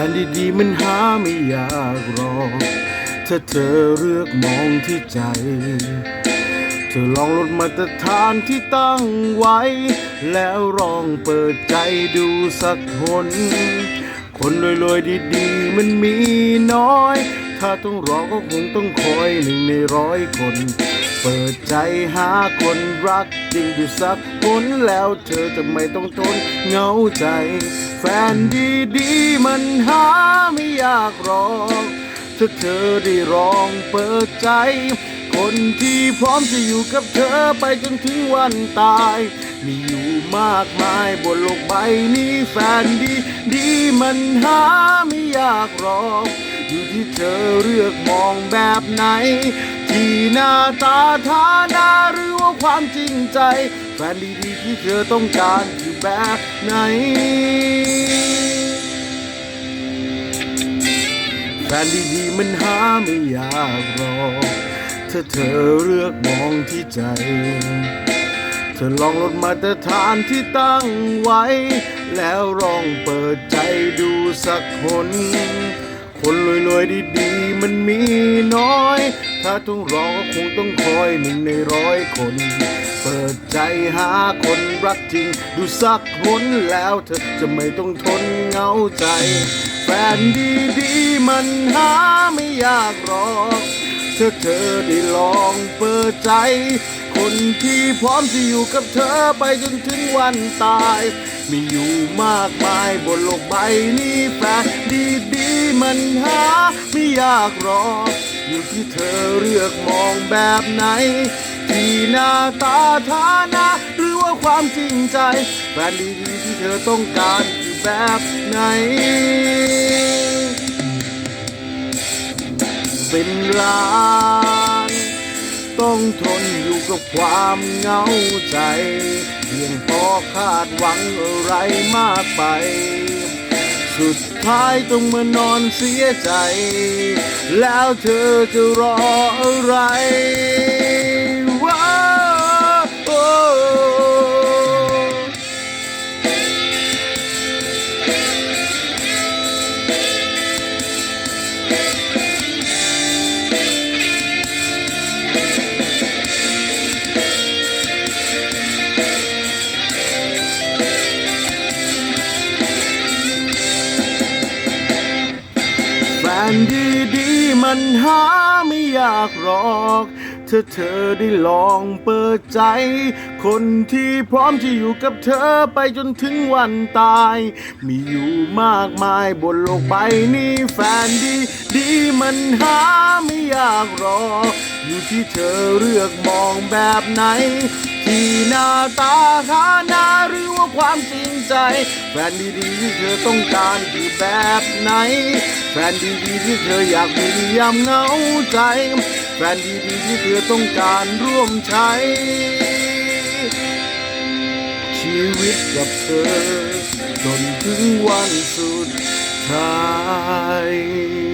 แฟนดีๆมันหาไม่อยากรอ ถ้าเธอเลือกมองที่ใจ เธอลองลดมาตรฐานที่ตั้งไว้ แล้วลองเปิดใจดูสักคน คนรวยๆดีๆมันมีน้อย ถ้าต้องรอก็คงต้องคอยหนึ่งในร้อยคน เปิดใจหาคนรักจริงดูสักคนแล้วเธอจะไม่ต้องทนเหงาใจ แฟนดีๆมันหาไม่ยากหรอกถ้าเธอได้ลองเปิดใจ คนที่พร้อมจะอยู่กับเธอไปจนถึงวันตาย มีอยู่มากมายบนโลกใบนี้แฟนดีดีมันหาไม่ยากหรอก อยู่ที่เธอเลือกมองแบบไหน ที่หน้าตาฐานะหรือว่าความจริงใจ แฟนดีๆที่เธอต้องการอยู่แบบไหน แฟนดีๆมันหาไม่ยากหรอกถ้าเธอเลือกมองที่ใจ เธอลองลดมาตรฐานที่ตั้งไว้ แล้วลองเปิดใจดูสักคน คนรวยๆดีๆมันมีน้อย ถ้าต้องรอก็คงต้องคอยหนึ่งในร้อยคน เปิดใจหาคนรักจริง ดูสักคนแล้วเธอจะไม่ต้องทนเหงาใจ แฟนดีๆมันหาไม่ยากหรอกถ้าเธอได้ลองเปิดใจ คนที่พร้อมจะอยู่กับเธอไปจนถึงวันตาย มีอยู่มากมายบนโลกใบนี้แฟนดีๆมันหาไม่ยากหรอก อยู่ที่เธอเลือกมองแบบไหน ที่หน้าตาฐานะหรือว่าความจริงใจแฟนดีๆที่เธอต้องการคือแบบไหน เป็นล้านต้องทนอยู่กับความเหงาใจ เพียงพอคาดหวังอะไรมากไป สุดท้ายต้องมานอนเสียใจ แล้วเธอจะรออะไร มันหาไม่ยากหรอกถ้าเธอได้ลองเปิดใจ คนที่พร้อมจะอยู่กับเธอไปจนถึงวันตาย มีอยู่มากมายบนโลกใบนี้แฟนดีดีมันหาไม่ยากหรอก อยู่ที่เธอเลือกมองแบบไหน ที่หน้าตาฐานะหรือว่าความจริงใจ แฟนดีๆที่เธอต้องการคือแบบไหน แฟนดีๆที่เธออยากมียามเหงาใจ แฟนดีๆที่เธอต้องการร่วมใช้ ชีวิตกับเธอจนถึงวันสุดท้าย